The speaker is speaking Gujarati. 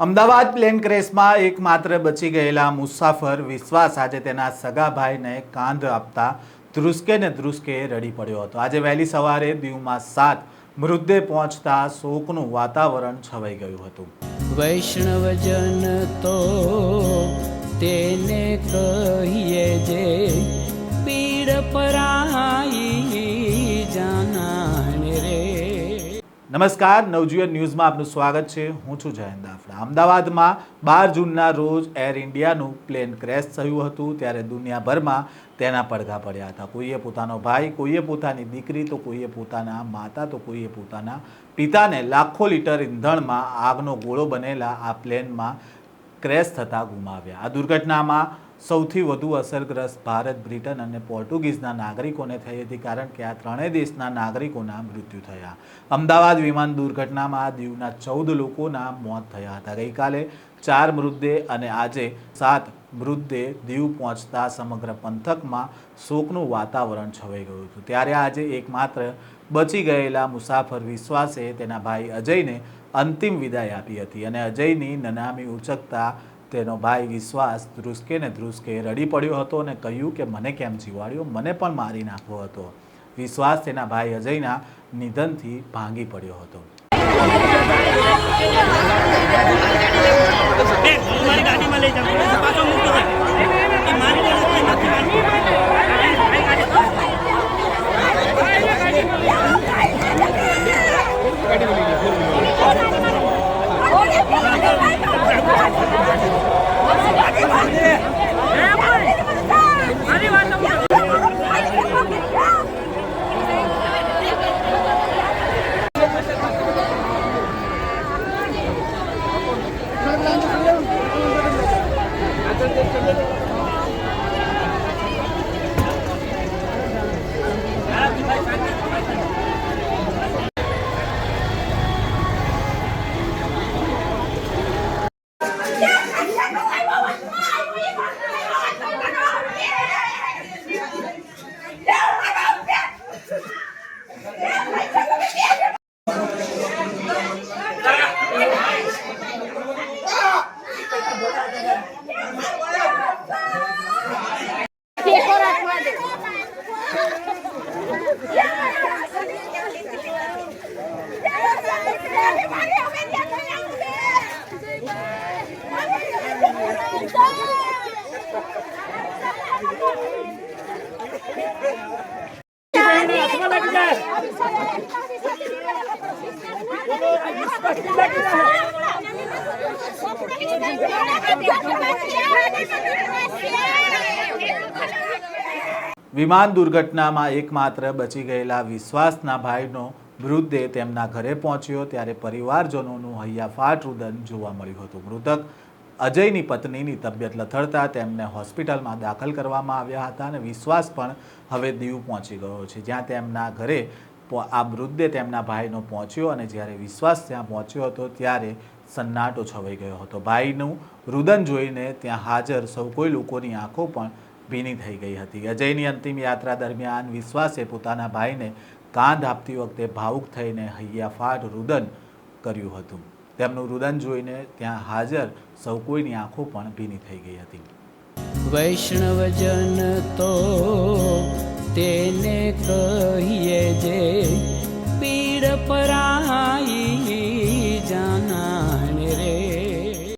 અમદાવાદ પ્લેન ક્રેશમાં એકમાત્ર બચી ગયેલા મુસાફર વિશ્વાસ આજે તેના સગા ભાઈને કાંધ આપતા ધ્રુસકે ને ધ્રુસકે રડી પડ્યો હતો. આજે વહેલી સવારે દીવમાં સાત મૃતદેહ પહોંચતા શોકનું વાતાવરણ છવાઈ ગયું હતું. વૈષ્ણવજન તો તેને કહીએ જે પીડ પરાઈ નમસ્કાર, નવજીવન ન્યૂઝમાં આપનું સ્વાગત છે. હું છું જયંત દાફડા અમદાવાદમાં બાર જૂનના રોજ એર ઇન્ડિયાનું પ્લેન ક્રેશ થયું હતું. ત્યારે દુનિયાભરમાં તેના પડઘા પડ્યા હતા. કોઈએ પોતાનો ભાઈ, કોઈએ પોતાની દીકરી, તો કોઈએ પોતાના માતા, તો કોઈએ પોતાના પિતાને લાખો લીટર ઈંધણમાં આગનો ગોળો બનેલા આ પ્લેનમાં ક્રેશ થતાં ગુમાવ્યા. આ દુર્ઘટનામાં સૌથી વધુ અસરગ્રસ્ત ભારત, બ્રિટન અને પોર્ટુગીઝના નાગરિકોને થઈ હતી કારણ કે આ ત્રણેય દેશના નાગરિકોના મૃત્યુ થયા. અમદાવાદ વિમાન દુર્ઘટનામાં દીવના ચૌદ લોકોના મોત થયા હતા. ગઈકાલે ચાર મૃતદેહ અને આજે સાત મૃતદેહ દીવ પહોંચતા સમગ્ર પંથકમાં શોકનું વાતાવરણ છવાઈ ગયું હતું. ત્યારે આજે એકમાત્ર બચી ગયેલા મુસાફર વિશ્વાસે તેના ભાઈ અજયને અંતિમ વિદાય આપી હતી અને અજયની નનામી ઉચકતા તેનો ભાઈ વિશ્વાસ ધ્રુસકે ને ધ્રુસકે રડી પડ્યો હતો અને કહ્યું કે મને કેમ જીવાડ્યો? મને પણ મારી નાખવો હતો. વિશ્વાસ તેના ભાઈ અજયના નિધનથી ભાંગી પડ્યો હતો. લઈ વિમાન દુર્ઘટનામાં એકમાત્ર બચી ગયેલા વિશ્વાસના ભાઈનો મૃતદેહ તેમના ઘરે પહોંચ્યો ત્યારે પરિવારજનોનું હૈયાફાટ રુદન જોવા મળ્યું હતું. મૃતક અજયની પત્નીની તબિયત લથડતા તેમને હોસ્પિટલમાં દાખલ કરવામાં આવ્યા હતા અને વિશ્વાસ પણ હવે દીવ પહોંચી ગયો છે. જ્યાં તેમના ઘરે આ મૃતદેહ તેમના ભાઈનો પહોંચ્યો અને જ્યારે વિશ્વાસ ત્યાં પહોંચ્યો હતો ત્યારે સન્નાટો છવાઈ ગયો હતો. ભાઈનું રુદન જોઈને ત્યાં હાજર સૌ કોઈ લોકોની આંખો પણ ભીની થઈ ગઈ હતી. અજયની અંતિમ યાત્રા દરમિયાન વિશ્વાસે પોતાના ભાઈને કાંધ આપતી વખતે ભાવુક થઈને હૈયાફાટ રુદન કર્યું હતું. તેમનું રુદન જોઈને ત્યાં હાજર સૌ કોઈની આંખો પણ ભીની થઈ ગઈ હતી. વૈષ્ણવજન તો તેને કહીએ જે પીડ પરાઈ